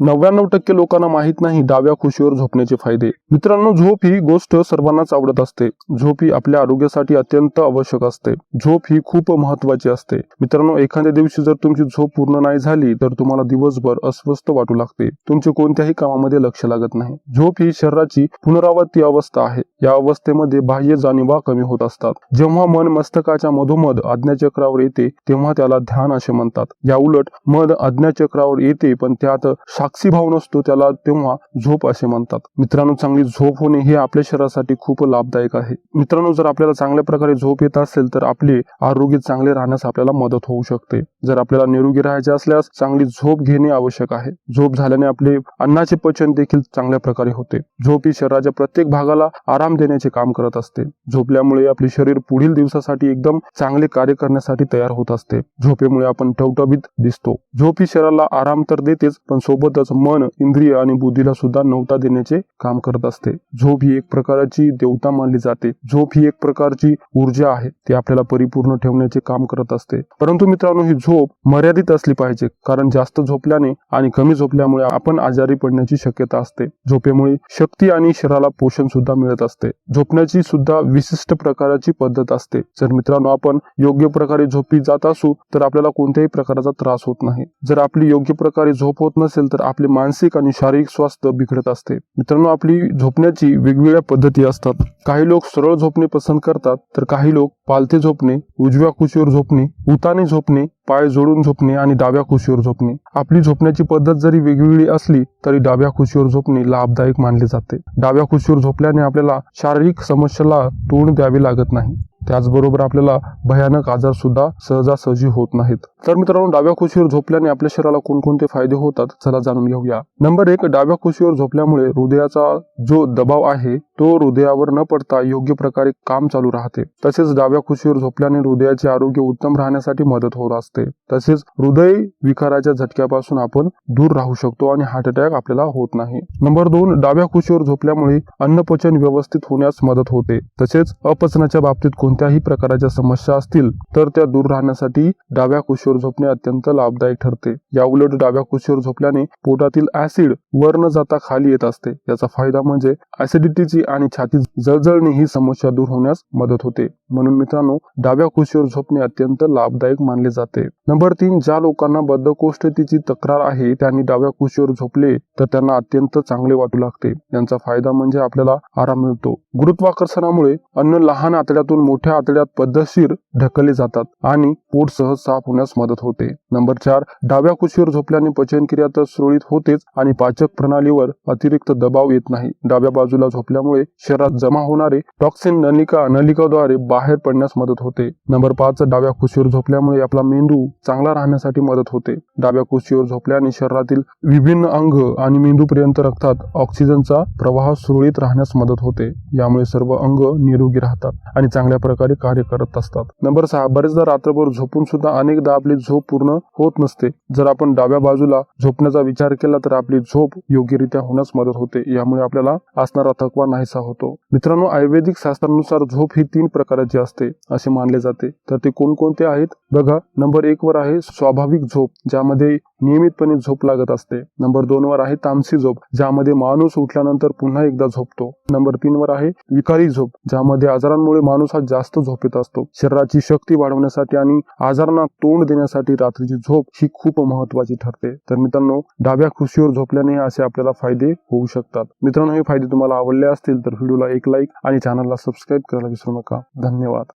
नव्याण्णव टक्के लोकांना माहीत नाही डाव्या खुशीवर झोपण्याचे फायदे. मित्रांनो झोप ही गोष्ट सर्वांनाच आवडत असते. झोप ही आपल्या आरोग्यासाठी अत्यंत आवश्यक असते. झोप ही खूप महत्वाची असते. मित्रांनो एखाद्या दिवशी जर तुमची झोप पूर्ण नाही झाली तर तुम्हाला दिवसभर अस्वस्थ वाटू लागते. तुमचे कोणत्याही कामामध्ये लक्ष लागत नाही. झोप ही शरीराची पुनरावृत्ती अवस्था आहे. या अवस्थेमध्ये बाह्य जाणीवा कमी होत असतात. जेव्हा मन मस्तकाच्या मधोमध आज्ञाचक्रावर येते तेव्हा त्याला ध्यान असे म्हणतात. या उलट मन आज्ञाचक्रावर येते पण त्यात साक्षी भाव नसतो त्याला तेव्हा झोप असे म्हणतात. मित्रांनो चांगली झोप होणे हे आपल्या शरीरासाठी खूप लाभदायक आहे. मित्रांनो जर आपल्याला चांगल्या प्रकारे झोप येत असेल तर आपले आरोग्य चांगले राहण्यास आपल्याला मदत होऊ शकते. जर आपल्याला निरोगी राहायचे असल्यास चांगली झोप घेणे आवश्यक आहे. झोप झाल्याने आपले अन्नाचे पचन देखील चांगल्या प्रकारे होते. झोप ही शरीराच्या प्रत्येक भागाला आराम देण्याचे काम करत असते. झोपल्यामुळे आपले शरीर पुढील दिवसासाठी एकदम चांगले कार्य करण्यासाठी तयार होत असते. झोपेमुळे आपण टवटवीत दिसतो. झोप ही शरीराला आराम तर देतेच पण सोबत सोबतच मन इंद्रिय आणि बुद्धीला सुद्धा नवता देण्याचे काम करत असते. झोप ही एक प्रकारची देवता मानली जाते. झोप ही एक प्रकारची ऊर्जा आहे. ती आपल्याला परिपूर्ण ठेवण्याचे काम करत असते. परंतु मित्रांनो ही झोप मर्यादित असली पाहिजे. कारण जास्त झोपल्याने आणि कमी झोपल्यामुळे आपण आजारी पडण्याची शक्यता असते. झोपेमुळे शक्ती आणि शरीराला पोषण सुद्धा मिळत असते. झोपण्याची सुद्धा विशिष्ट प्रकारची पद्धत असते. जर मित्रांनो आपण योग्य प्रकारे झोपी जात असू तर आपल्याला कोणत्याही प्रकारचा त्रास होत नाही. जर आपली योग्य प्रकारे झोप होत नसेल तर आपले मानसिक आणि शारीरिक स्वास्थ्य बिघडत असते. मित्रांनो आपली झोपण्याची वेगवेगळ्या पद्धती असतात. काही लोक सरळ झोपणे पसंत करतात तर काही लोक पालथे झोपणे उजव्या कुशीवर झोपणे उताने झोपणे पाय जोडून झोपणे आणि डाव्या खुशीवर झोपणे. आपली झोपण्याची पद्धत जरी वेगवेगळी असली तरी डाव्या खुशीवर झोपणे लाभदायक मानले जाते. डाव्या खुशीवर झोपल्याने आपल्याला शारीरिक समस्याला तोंड द्यावे लागत नाही. त्याचबरोबर आपल्याला भयानक आजार सुद्धा सहजासहजी होत नाहीत. तर मित्रांनो डाव्या कुशीवर झोपल्याने आपल्या शरीराला कोणकोणते फायदे होतात चला जाणून घेऊया. नंबर एक डाव्या कुशीवर झोपल्यामुळे हृदयाचा जो दबाव आहे तो हृदयावर न पडता योग्य प्रकारे काम चालू राहते. तसेच डाव्या कुशीवर झोपल्याने हृदयाचे आरोग्य उत्तम राहण्यासाठी मदत होत असते. तसेच हृदय विकाराच्या झटक्यापासून आपण दूर राहू शकतो आणि हार्ट अटॅक आपल्याला होत नाही. नंबर दोन डाव्या कुशीवर झोपल्यामुळे अन्नपचन व्यवस्थित होण्यास मदत होते. तसेच अपचनाच्या बाबतीत कोणत्याही प्रकारच्या समस्या असतील तर त्या दूर राहण्यासाठी डाव्या कुशीवर झोपणे अत्यंत लाभदायक ठरते. या उलट डाव्या कुशीवर झोपल्याने पोटातील ऍसिड वर न जाता खाली येत असते. याचा फायदा म्हणजे ऍसिडिटीची आणि छाती जळजळणे ही समस्या दूर होण्यास मदत होते. म्हणून मित्रांनो डाव्या कुशीवर झोपणे अत्यंत लाभदायक मानले जाते. नंबर तीन ज्या लोकांना बद्धकोष्ठतेची तक्रार आहे त्यांनी डाव्या कुशीवर झोपले तर त्यांना अत्यंत चांगले वाटू लागते. यांचा फायदा म्हणजे आपल्याला आराम मिळतो. गुरुत्वाकर्षणामुळे अन्न लहान आतड्यातून मोठ्या आतड्यात पद्धतशीर ढकलले जातात आणि पोट सहज साफ होण्यास मदत होते. नंबर चार डाव्या कुशीवर झोपल्याने पचनक्रिया तर सुरळीत होतेच आणि पाचक प्रणालीवर अतिरिक्त दबाव येत नाही. डाव्या बाजूला झोपल्यामुळे शरीरात जमा होणारे टॉक्सिन नलिका नलिकाद्वारे बाहेर पडण्यास मदत होते. नंबर पाच डाव्या कुशीवर झोपल्यामुळे आपला मेंदू चांगला राहण्यासाठी मदत होते. डाव्या कुशीवर झोपल्याने शरीरातील विभिन्न अंग आणि मेंदूपर्यंत रक्तात ऑक्सिजनचा प्रवाह सुरळीत राहण्यास मदत होते. यामुळे सर्व अंग निरोगी राहतात आणि चांगल्या प्रकारे कार्य करत असतात. नंबर सहा बरेचदा रात्रभर झोपून सुद्धा अनेकदा आपली झोप पूर्ण होत नसते. जर आपण डाव्या बाजूला झोपण्याचा विचार केला तर आपली झोप योग्यरित्या होण्यास मदत होते. यामुळे आपल्याला असणारा थकवा नाहीसा होतो. मित्रांनो आयुर्वेदिक शास्त्रानुसार झोप ही तीन प्रकाराची असते असे मानले जाते. तर ते कोणकोणते आहेत? बघा नंबर एक वर आहे स्वाभाविक झोप ज्यामध्ये नियमितपणे झोप लागत असते. नंबर दोन वर आहे तामसी झोप ज्यामध्ये माणूस उठल्यानंतर पुन्हा एकदा झोपतो. नंबर तीन वर आहे विकारी झोप ज्यामध्ये आजारांमुळे माणूस हा जास्त जास्त झोपेत असतो. शरीराची शक्ती वाढवण्यासाठी आणि आजारांना तोंड देण्यासाठी रात्रीची झोप ही खूप महत्वाची ठरते. तर मित्रांनो डाव्या खुशीवर झोपल्याने असे आपल्याला फायदे होऊ शकतात. मित्रांनो हे फायदे तुम्हाला आवडले असतील तर व्हिडिओला एक लाईक आणि चॅनलला सबस्क्राईब करायला विसरू नका. धन्यवाद.